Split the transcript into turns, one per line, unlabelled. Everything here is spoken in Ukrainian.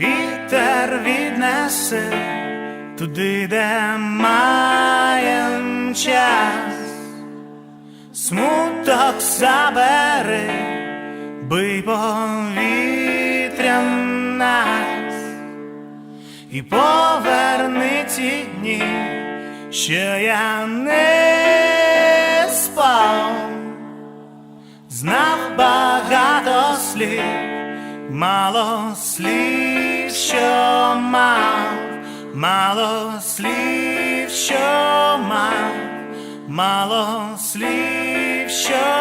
тепер віднеси туди, де маєм час, смуток забери, бий повітрям нас. І поверни ті дні, що я не спав, знав багато слів, мало слів, що мав, мало слів, що мав, мало слів, що.